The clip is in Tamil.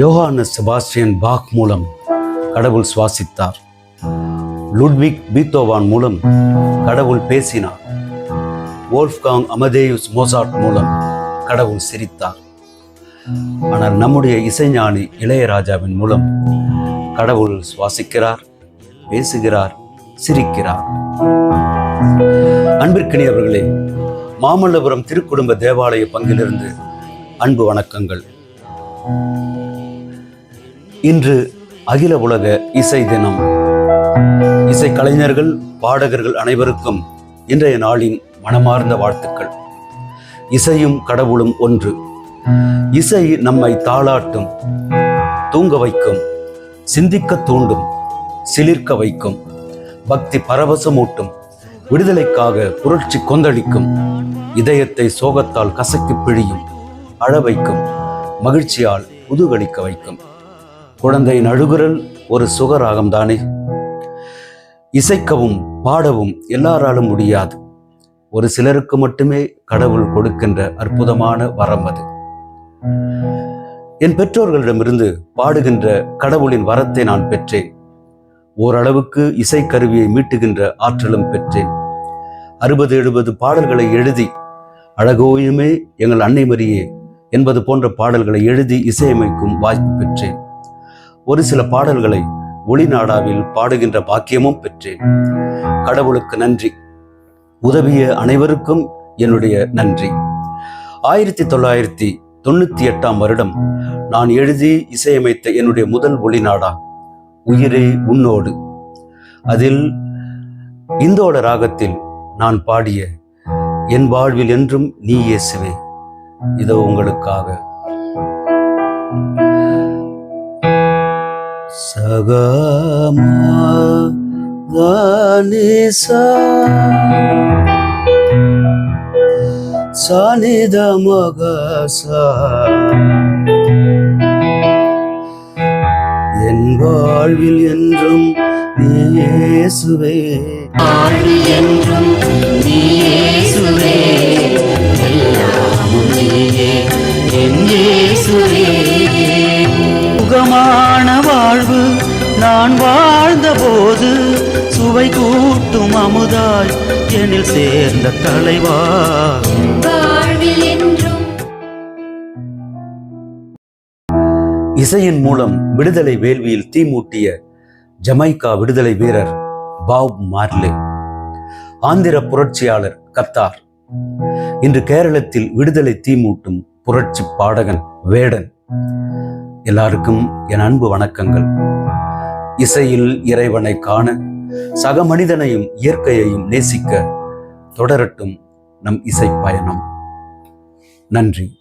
யோகான செபாஸ்டியன் பாக் மூலம் கடவுள் சுவாசித்தார். லுட்விக் பீத்தோவான் மூலம் கடவுள் பேசினார். வோல்ஃப்காங் அமதேயுஸ் மோசாட் மூலம் கடவுள் சிரித்தார். ஆனால் நம்முடைய இசைஞானி இளையராஜாவின் மூலம் கடவுள் சுவாசிக்கிறார் பேசுகிறார் சிரிக்கிறார். அன்பிற்கினியவர்களே மாமல்லபுரம் திருக்குடும்ப தேவாலய பங்கிலிருந்து அன்பு வணக்கங்கள். இன்று அகில உலக இசை தினம். இசை கலைஞர்கள் பாடகர்கள் அனைவருக்கும் இன்றைய நாளின் மனமார்ந்த வாழ்த்துக்கள். இசையும் கடவுளும் ஒன்று. இசை நம்மை தாளாட்டும் தூங்க வைக்கும் சிந்திக்க தூண்டும் சிலிர்க்க வைக்கும் பக்தி பரவசமூட்டும் விடுதலைக்காக புரட்சி கொந்தளிக்கும் இதயத்தை சோகத்தால் கசக்கி பிழியும் அழ வைக்கும் மகிழ்ச்சியால் புதுகளிக்க வைக்கும். குழந்தையின் அழுகுரல் ஒரு சுகராகம் தானே இசைக்கவும் பாடவும் எல்லாராலும் முடியாது. ஒரு சிலருக்கு மட்டுமே கடவுள் கொடுக்கின்ற அற்புதமான வரம் அது. என் பெற்றோர்களிடமிருந்து பாடுகின்ற கடவுளின் வரத்தை நான் பெற்றேன். ஓரளவுக்கு இசைக்கருவியை மீட்டுகின்ற ஆற்றலும் பெற்றேன். அறுபது எழுபது பாடல்களை எழுதி அழகோயுமே எங்கள் அன்னை மரியே என்பது போன்ற பாடல்களை எழுதி இசையமைக்கும் வாய்ப்பு பெற்றேன். ஒரு சில பாடல்களை ஒளிநாடாவில் பாடுகின்ற பாக்கியமும் பெற்றேன். கடவுளுக்கு நன்றி. உதவிய அனைவருக்கும் என்னுடைய நன்றி. ஆயிரத்தி தொள்ளாயிரத்தி தொண்ணூத்தி எட்டாம் வருடம் நான் எழுதி இசையமைத்த என்னுடைய முதல் ஒளிநாடா உயிரே உன்னோடு. அதில் இந்தோட ராகத்தில் நான் பாடிய என் வாழ்வில் என்றும் நீ இயேசுவே இதோ உங்களுக்காக. சகமா தானிசா சானித மகசா என் வாழ்வில் என்றும் நீ என்றும் நீயேசுவே என் இயேசுவே. சுகமான வாழ்வு நான் வாழ்ந்தபோது சுவை கூட்டும் அமுதாய் எனில் சேர்ந்த தலைவா. இசையின் மூலம் விடுதலை வேள்வியில் தீமூட்டிய ஜமைக்கா விடுதலை வீரர் பாப் மார்லே ஆந்திர புரட்சியாளர் கத்தார் இன்று கேரளத்தில் விடுதலை தீமூட்டும் புரட்சி பாடகன் வேடன். எல்லாருக்கும் என் அன்பு வணக்கங்கள். இசையில் இறைவனை காண சக மனிதனையும் இயற்கையையும் நேசிக்க தொடரட்டும் நம் இசை பயணம். நன்றி.